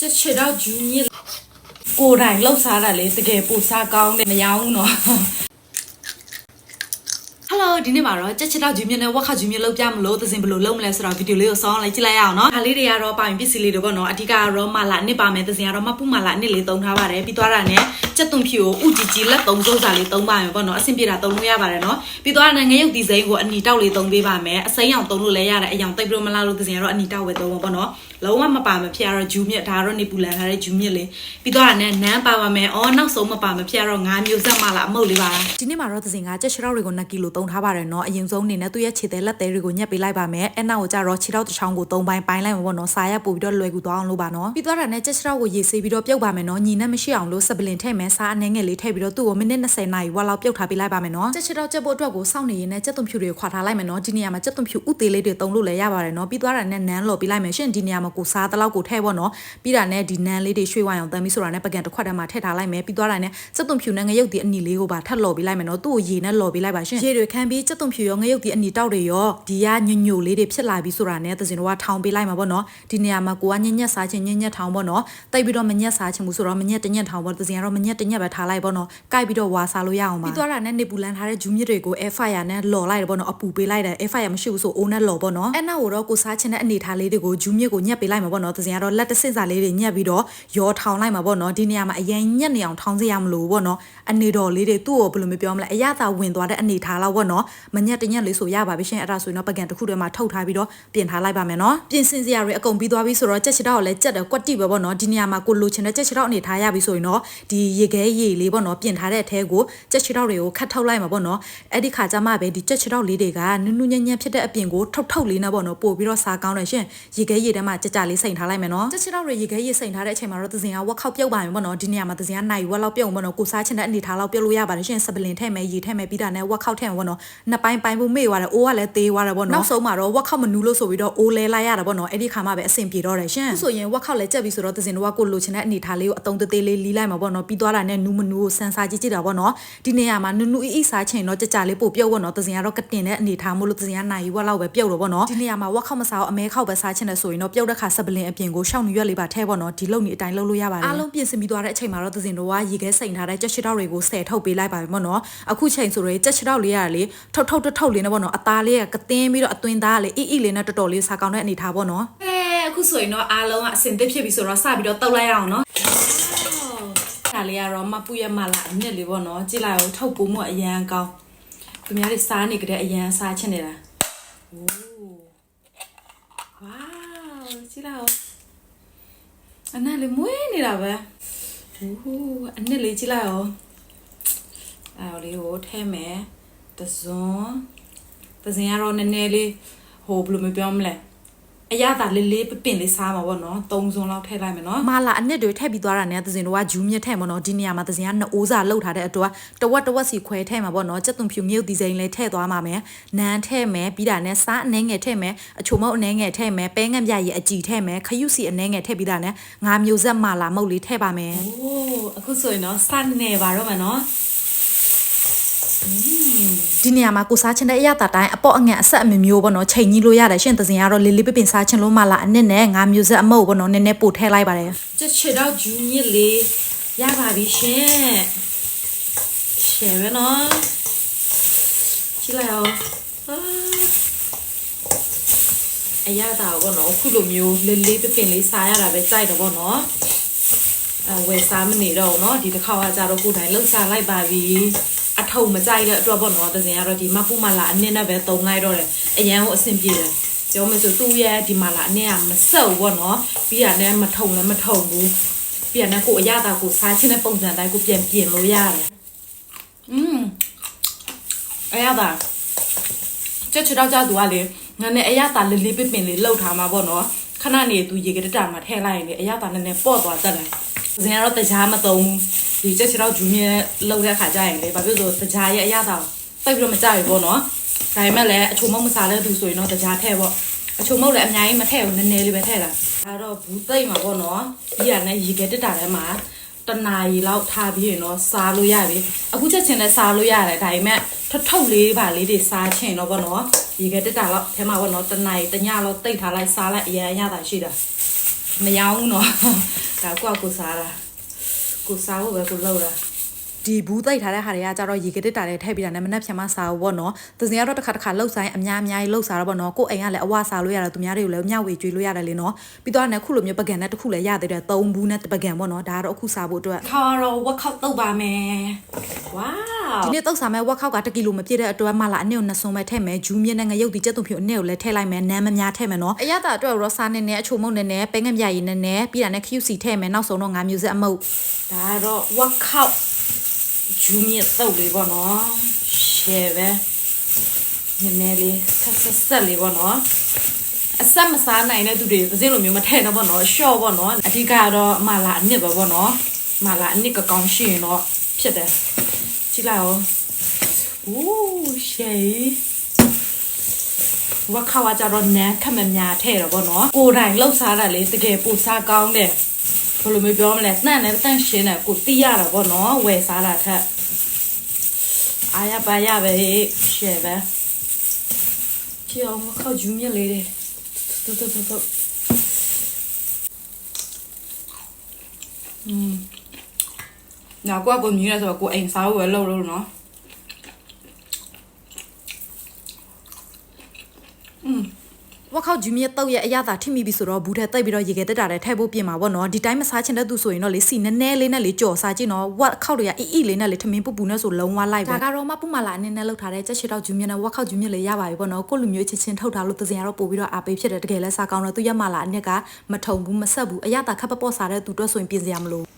ချက်ချေတော့ဂျူညစ်ကိုယ်တိုင်လှုပ်ရှားတာလေတကယ်ပိုစားကောင်းတယ်မရောဘူးနော် Hello ဒီနေ့မှာတော့ကြက်ချစ်တော့ဂျူမြင့်နဲ့ဝက်ခဂျူမြင့်လောက်ပြမလို့သစဉ်ဘလို့လုံးမလဲဆိုတော့ဗီဒီယိုလေးကိုဆောင်းလိုက်ကြည့်လိုက်ရအောင်နော်။ဒါလေးတွေကတော့ပါရင်ပစ္စည်းလေးတွေပေါ့နော်။အဓိကကတော့မလာအနှစ်ပါမယ်သစဉ်ကတော့မပူမလာအနှစ်လေးသုံးထားပါတယ်။ပြီးသွားတာနဲ့ကြက်သွန်ဖြူကိုဥကြီးကြီးလက်သုံးစုပ်စာလေးသုံးပါမယ်ပေါ့နော်။အဆင်ပြေတာသုံးလို့ရပါတယ်နော်။ပြီးသွားတာနဲ့ငရုတ်ဒီဇိုင်းကိုအနီတောက်လေးသုံးပေးပါမယ်။အစိမ်းအောင်သုံးလို့လည်းရတယ်။အယောင်တိတ်ပြီးတော့မလာလို့သစဉ်ကတော့အနီတောက်ပဲသုံးပါပေါ့နော်။ လုံးဝမပါမဖြစ်ရတော့ဂျူးမြင့်ဒါကတော့နေပူလန်ထားတဲ့ဂျူးမြင့်လေးပြီးသွားတာနဲ့နန်းပါပါမယ်အော်နောက်ဆုံးမပါမဖြစ်ရတော့ငါးမျိုးဆက်မလာအမုတ်လေးပါဒီနေ့မှာတော့သစင်ကကြက်ရှောက်တွေကို2ကီလိုသုံးထားပါတယ်နော်အရင်ဆုံးအနေနဲ့သူ့ရဲ့ခြေသေးလက်သေးတွေကိုညက်ပေးလိုက်ပါမယ်အဲ့နောက်ကိုကျတော့ခြေထောက်တစ်ချောင်းကို3ပိုင်းပိုင်းလိုက်မှာပေါ့နော်စားရပို့ပြီးတော့လွယ်ကူသွားအောင်လုပ်ပါနော်ပြီးသွားတာနဲ့ကြက်ရှောက်ကိုရေဆေးပြီးတော့ပြုတ်ပါမယ်နော်ညီနဲ့မရှိအောင်လို့စပလင်ထည့်မယ်စားအနှဲငယ်လေးထည့်ပြီးတော့သူ့ကိုမိနစ်20နာရီဝါလောက်ပြုတ်ထားပေးလိုက်ပါမယ်နော်ကြက်ရှောက်ကြက်ဖို့အတွက်ကိုစောင့်နေရင်နဲ့ကြက်သွန်ဖြူတွေခွာထားလိုက်မယ်နော်ဒီနေရာမှာကြက်သွန်ဖြူဥသေးလေးတွေတုံလို့လည်းရပါတယ်နော်ပြီးသွားတာနဲ့နန်းလော်ပေးလိုက်မယ်ရှင်ဒီနေရာမှာကိုစားတလောက်ကိုထည့်ပေါ့နော်ပြီးတာနဲ့ဒီနန်းလေးတွေရွှေ့ဝိုင်းအောင်တမ်းပြီးဆိုတာနဲ့ပကံတစ်ခွက်တည်းမှာထည့်ထားလိုက်မယ်ပြီးသွားတာနဲ့ကြက်သွန်ဖြူနဲ့ငရုတ်ဒီအနီလေးကိုပါထပ်လော်ပေးလိုက်မယ်နော်သူ့ကိုရေနဲ့လော်ပေးလိုက်ပါရှင်ရေတွေခံပြီးကြက်သွန်ဖြူရောငရုတ်ဒီအနီတောက်တွေရောဒီကညညိုလေးတွေဖြစ်လာပြီးဆိုတာနဲ့သစင်တော့ထောင်ပေးလိုက်မှာပေါ့နော်ဒီနေရာမှာကိုကညညက်စားခြင်းညညက်ထောင်ပေါ့နော်တိတ်ပြီးတော့မညက်စားခြင်းဘူးဆိုတော့မညက်တညက်ထောင်ပေါ့သစင်ကတော့မညက်တညက်ပဲထားလိုက်ပေါ့နော်ကိုက်ပြီးတော့ဝါစားလို့ရအောင်ပါပြီးသွားတာနဲ့နေပူလန်ထားတဲ့ဂျူးမြစ်တွေကို air fryer နဲ့လော်လိုက်တယ်ပေါ့နော်အပူပေးလိုက်တယ် air fryer မရှိဘူးဆိုအိုးနဲ့လော်ပေါ့နော်အဲ့နောက်တော့ကိုစားခြင်းတဲ့အနေထားလေးတွေကိုဂျူးမြစ်ကိုညက်ပေးလိုက်မှာပေါ့နော်သစင်ကတော့လက်တဆင့်စာလေးတွေညက်ပြီးတော့ရောထောင်လိုက်မှာပေါ့နော်ဒီနေရာမှာအရင်ညက်နေအောင်ထောင်စေရမလို့ပေါ့နော်အနေတော်လေးတွေသူ့ကိုဘယ်လိုမျိုးပြောမလဲအရသာဝင်သွားတဲ့အနေထားလောက်ပေါ့နော်မညက်တညက်လေးဆိုရပါပြီရှင်အဲ့ဒါဆိုရင်တော့ပကံတစ်ခုတည်းမှာထုတ်ထားပြီးတော့ပြင်ထားလိုက်ပါမယ်နော်ပြင်ဆင်စရာတွေအကုန်ပြီးသွားပြီဆိုတော့ကြက်ချစ်တော့လည်းကြက်တယ်ကွက်တိပဲပေါ့နော်ဒီနေရာမှာကိုလိုချင်တဲ့ကြက်ချစ်တော့အနေထားရပြီဆိုရင်တော့ဒီရေခဲရေလေးပေါ့နော်ပြင်ထားတဲ့အထဲကိုကြက်ချစ်တော့တွေကိုခတ်ထုတ်လိုက်မှာပေါ့နော်အဲ့ဒီခါကျမှပဲဒီကြက်ချစ်တော့လေးတွေကနုနုညံ့ညံ့ဖြစ်တဲ့အပြင်ကိုထုတ်ထုတ်လေးနဲ့ပေါ့နော်ပို့ပြီးတော့စားကောင်းတယ်ရှင်ရေခဲရေထဲမှာကြက်ကြလေးစိန်ထားလိုက်မယ်နော်ကြက်ချစ်တော့တွေရေခဲရေစိန်ထားတဲ့အချိန်မှာတော့သစင်ကဝက်ခောက်ပြုတ်ပါမယ်ပေါ့နော်ဒီနေရာမှာသစင်ကနိုင်ဝက်လောက်ပြုတ်ပေါ့နော်ကိုစားချင်တဲ့အနေထားလောက်ပြုတ်လို့ရပါတယ်ရှင်စပလင်ထဲ့မယ်ရေထဲ့မယ်ပြီးတာနဲ့ဝက်ခောက်ထဲ့မယ်ပေါ့နော်နှစ်ပိုင်းပိုင်းဖို့မေ့သွားတယ်အိုးကလည်းသေးသွားတယ်ပေါ့နော်နောက်ဆုံးမှာတော့ဝက်ခောက်မနူးလို့ဆိုပြီးတော့အိုးလဲလိုက်ရတာပေါ့နော်အဲ့ဒီခါမှပဲအဆင်ပြေတော့တယ်ရှင်အခုဆိုရင်ဝက်ခောက်လည်းကြက်ပြီဆိုတော့သစင်တို့ကကိုလိုချင်တဲ့အနေထားလေးကိုအတုံးသေးသေးလေးလီးလိုက်မှာပေါ့နော်ပြီးသွားတာနဲ့နူးမနူးကိုစမ်းစားကြည့်ကြည့်တာပေါ့နော်ဒီနေရာမှာနူးနူးအီအီစားချင်တော့ကြက်ကြလေးပို့ပြုတ်ပေါ့နော်သစင်ကတော့ကတင်တဲ့အနေထားမို့လို့သစင်ကနိုင်ဝက်လောက်ပဲပြုတ်တော့ပေါ့နော်ဒီနေရာမှာဝက်ခောက်မစားအောင်အမဲခောက်ပဲစားချင်တယ်ဆိုရင်တော့ပြုတ်တဲ့ခါစပလင်အပြင်ကိုရှောင်းနေရွက်လေးပါထဲပေါ့နော်ဒီလုံနေအတိုင်းလုပ်လို့ရပါတယ်အားလုံးပြင်ဆင်ပြီးသွားတဲ့အချိန်မှာတော့သစင်တို့ကရေခဲစိန်ထားတဲ့ကြက်ရှစ်တောက်တွေကိုဆယ်ထုတ်ပေးလိုက်ပါပြီပေါ့နော်အခုချိန်ဆိုရင်ကြက်ရှစ်တောက်လေးရလေထုတ်ထုတ်ထုတ်ထုတ်လေးနဲ့ပေါ့နော်အသားလေးကကတင်းပြီးတော့အသွင်းသားလေးအီအီလေးနဲ့တော်တော်လေးစားကောင်းတဲ့အနေထားပေါ့နော်အဲအခုဆိုရင်တော့အားလုံးကအစင်သစ်ဖြစ်ပြီဆိုတော့စပြီးတော့တောက်လိုက်ရအောင်နော်ဒါလေးကတော့မပူရမလာအမြက်လေးပေါ့နော်ကြည့်လိုက်အောင်ထုတ်ပူမှုအရန်ကောင်းသူများတွေစားနေကြတဲ့အရန်စားချင်နေတာโอ้ဝါး ကြည့်လိုက်အောင်အနက်လေးမွေးနေတာပဲโอ้အနက်လေးကြည့်လိုက်အောင်အဲ့လေးကိုထဲမယ်တစွန်းတစင်ကတော့နည်းနည်းလေးဟိုဘယ်လိုမပြောမလဲ အရသာလေးလေးပပင်လေးစားမှာပေါ့နော်သုံးစုံလောက်ထည့်လိုက်မယ်နော်မာလာအနှစ်တွေထည့်ပြီးသွားတာနဲ့သစင်တို့ကဂျူးမြက်ထည့်မှာနော်ဒီနေရာမှာသစင်ကနှအိုးစာလောက်ထားတဲ့အတွက်တဝက်တဝက်စီခွဲထည့်မှာပေါ့နော်ကြက်သွန်ဖြူမြုပ်ဒီဇိုင်းလေးထည့်သွားမှာမယ်နန်းထည့်မယ်ပြီးတာနဲ့စားအနှဲငယ်ထည့်မယ်အချိုမုတ်အနှဲငယ်ထည့်မယ်ပဲငက်ပြရည်အကြည်ထည့်မယ်ခရုစီအနှဲငယ်ထည့်ပြီးတာနဲ့ငါမျိုးဆက်မာလာမုတ်လေးထည့်ပါမယ်အိုးအခုဆိုရင်တော့စနေပါတော့မယ်နော် ဒီနေရာမှာကိုစားချင်တဲ့အရာတာတိုင်းအပေါ့အငန်အဆက်အမျိုးမျိုးပေါ့နော်ချိန်ကြီးလို့ရတယ်ရှင်သစင်ကတော့လေးလေးပပင်စားချင်လို့မလားအနစ်နဲ့ငါမျိုးဆက်အမုတ်ပေါ့နော်နည်းနည်းပို့ထည့်လိုက်ပါတယ်ချစ်ချစ်တော့ဂျူးမြစ်လေးရပါပြီရှင်ရှယ်ရနော်ကြည့်လိုက်အောင်အရာတာပေါ့နော်ခုလိုမျိုးလေးလေးပပင်လေးစားရတာပဲကြိုက်တော့ပေါ့နော်အဲဝယ်စားမနေတော့ဘူးเนาะဒီတစ်ခါကကြတော့ကိုယ်တိုင်လှုပ်ရှားလိုက်ပါပြီအ ထုံမကြိုက်တဲ့အတွက်ပေါ့နော်တစင်ကတော့ဒီမပူမလာအနည်းနဲ့ပဲတုံလိုက်တော့တယ်အရန်ကိုအဆင်ပြေတယ်ပြောမယ်ဆိုသူ့ရဲ့ဒီမလာအနည်းကမဆုပ်ပေါ့နော်ပြီးရတဲ့မထုံလည်းမထုံဘူးပြီးရတဲ့ကိုအရသာကိုစားချင်းတဲ့ပုံစံတိုင်းကိုပြန်ပြင်လို့ရတယ်อืมအရသာချက်ချတော့ကြသူကလေငါနဲ့အရသာလေးလေးပပင်လေးလှုပ်ထားမှာပေါ့နော်ခဏနေသူရေကတတာမှာထည့်လိုက်ရင်လေအရသာနည်းနည်းပေါ့သွားတတ်တယ် ဇင်ကတော့တကြားမသုံးဘူးဒီချက်ချတော့ဂျူနီယာလောက်တဲ့ခါကျရင်လေဘာဖြစ်လို့တကြားရဲ့အရသာပိတ်ပြီးတော့မကြရဘူးပေါ့နော်ဒါပေမဲ့လည်းအချုံမုတ်မစားတဲ့သူဆိုရင်တော့တကြားထည့်ပေါ့အချုံမုတ်လည်းအများကြီးမထည့်ဘူးနည်းနည်းလေးပဲထည့်တာဒါတော့ဘူးသိမ့်မှာပေါ့နော်ပြီးရနဲ့ရေခဲတက်တာထဲမှာတနာရီလောက်ထားပြီးရင်တော့စားလို့ရပြီအခုချက်ချင်းလည်းစားလို့ရတယ်ဒါပေမဲ့ထထုတ်လေးပါလေးတွေစားချင်တော့ပေါ့နော်ရေခဲတက်တာလောက်ထဲမှာပေါ့နော်တနာရီတညလောက်တိတ်ထားလိုက်စားလိုက်အရင်ရတာရှိတာမရောဘူးနော် ဒါကိုကကိုစားတာကိုစားဖို့ပဲကိုလောက်တာဒီဘူးတိတ်ထားတဲ့ဟာတွေကကြတော့ရေကတစ်တာတွေထည့်ပြီးတာနဲ့မနှက်ဖြန်မစားဘူးပေါ့နော်။သူစင်ကတော့တစ်ခါတစ်ခါလှုပ်ဆိုင်အများအများကြီးလှုပ်စားတော့ပေါ့နော်။ကို့အိမ်ကလည်းအဝစားလို့ရတယ်သူများတွေကိုလည်းမျှဝေကျွေးလို့ရတယ်လေနော်။ပြီးတော့လည်းခုလိုမျိုးပကံနဲ့တစ်ခုလည်းရသေးတယ်၃ဘူးနဲ့ပကံပေါ့နော်။ဒါကတော့အခုစားဖို့အတွက်ခါတော့ဝက်ခောက်တုတ်ပါမယ်။ဝါး ဒီနေ့တုတ်စားမဲ့ဝက်ခောက်က1ကီလိုမပြည့်တဲ့အတွက်မှလာအနည်းကိုနှစ်စုံပဲထည့်မယ်။ဂျူးမြင့်နဲ့ငရုတ်ဒီကျက်သွန်ဖြူအနည်းကိုလည်းထည့်လိုက်မယ်။နမ်းမများထည့်မယ်နော်။အရသာအတွက်ရောစားနေနဲ့အချိုမုံနဲ့နဲ့ပဲငက်မြရည်နဲ့နဲ့ပြီးတာနဲ့ QC ထည့်မယ်။နောက်ဆုံးတော့ငါမျိုးဆက်အမုတ်ဒါကတော့ဝက်ခောက်ဂျူးမြစ်တုပ်လေးပေါ့နော်ရှယ်ပဲနည်းနည်းလေးဆက်ဆက်ဆက်လေးပေါ့နော်အဆက်မစားနိုင်တဲ့သူတွေသစင်းလိုမျိုးမထည့်တော့ပေါ့နော်ရှော့ပေါ့နော်အဓိကတော့အမလာအနစ်ပဲပေါ့နော်အမလာအနစ်ကကောင်းရှိရင်တော့ဖြစ်တယ် ကြည့်လိုက်အောင်ဦးရှယ်ဝါခါဝါကြတော့နန်းခက်မများထဲ့တော့ဗောနော်ကိုယ်တိုင်လှုပ်ရှားတာလေတကယ်ပူစားကောင်းတယ်ဘယ်လိုမျိုးပြောမလဲတန့်တယ်တန့်ရှင်းတယ်ကိုတီးရတာဗောနော်ဝယ်စားတာထက်အားရပါရပဲရှယ်ပဲချီအောင်ခောက်ဂျူးမြက်လေးတွေတူတူတူတူอืม နောက်ကွာကိုမြင်ရဆိုတော့ကိုအိမ်စားဖို့ပဲလုပ်လို့နော်ဝက်ခောက်ဂျူမီရဲ့တုတ်ရဲ့အရသာထိမိပြီဆိုတော့ဘူးထဲတိတ်ပြီးတော့ရေခဲတက်တာတဲ့ထဲဖို့ပြင်မှာပေါ့နော်ဒီတိုင်းမစားချင်တဲ့သူဆိုရင်တော့လေစီနည်းနည်းလေးနဲ့လေကြော်စားကြည့်နော်ဝက်ခောက်တွေကအီအီလေးနဲ့လေထမင်းပူပူနဲ့ဆိုလုံးဝလိုက်ပဲဒါကတော့မပူမလာအနေနဲ့လောက်ထားတဲ့ချက်ချစ်တော့ဂျူမီနဲ့ဝက်ခောက်ဂျူမီလေးရပါပြီပေါ့နော်ကိုလူမျိုးချစ်ချင်းထုတ်ထားလို့သစင်ရတော့ပို့ပြီးတော့အားပေးဖြစ်တယ်တကယ်လဲစားကောင်းတော့သူရမလာအနှစ်ကမထုံဘူးမဆက်ဘူးအရသာခပ်ပပေါ့စားတဲ့သူအတွက်ဆိုရင်ပြင်စရာမလို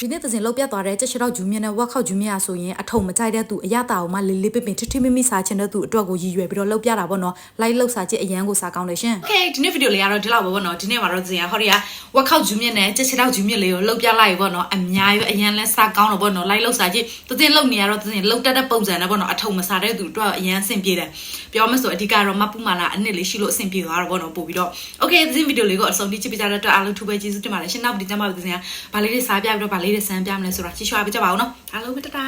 ဒီနေ့သစဉ်လောက်ပြတ်သွားတဲ့ချက်ချတော့ဂျူမြင့်နဲ့ဝက်ခောက်ဂျူမြင့်อ่ะဆိုရင်အထုံမကြိုက်တဲ့သူအရတာအောင်မှလေးလေးပင်ပင်ထထမိမိစားချင်တဲ့သူအတွက်ကိုရည်ရွယ်ပြီးတော့လောက်ပြတာပေါ့နော် live လောက်စားချစ်အရန်ကိုစားကောင်းတယ်ရှင် Okay ဒီနေ့ဗီဒီယိုလေးကတော့ဒီလောက်ပဲပေါ့နော်ဒီနေ့မှာတော့သစဉ်ဟောဒီကဝက်ခောက်ဂျူမြင့်နဲ့ချက်ချတော့ဂျူမြင့်လေးကိုလောက်ပြလိုက်ပေါ့နော်အများကြီးအရန်လဲစားကောင်းတော့ပေါ့နော် live လောက်စားချစ်သစဉ်လောက်နေရတော့သစဉ်လောက်တက်တဲ့ပုံစံနဲ့ပေါ့နော်အထုံမစားတဲ့သူအတွက်အရန်အဆင်ပြေတယ်ပြောမစို့အဓိကတော့မပူမာလာအနစ်လေးရှိလို့အဆင်ပြေသွားတော့ပေါ့နော်ပို့ပြီးတော့ Okay သစဉ်ဗီဒီယိုလေးကိုအဆုံးထိချစ်ပြကြတဲ့အတွက်အားလုံးထူပဲကျေးဇူးတင်ပါတယ်ရှင်နောက်ဒီကြမှာသစဉ်ကဗာလေးလေးစားပြပြီးတော့ဗာလေးတွေစမ်းပြမလဲဆိုတော့ချစ်ချွားပြကြပါဦးနော်အားလုံးပဲတတာ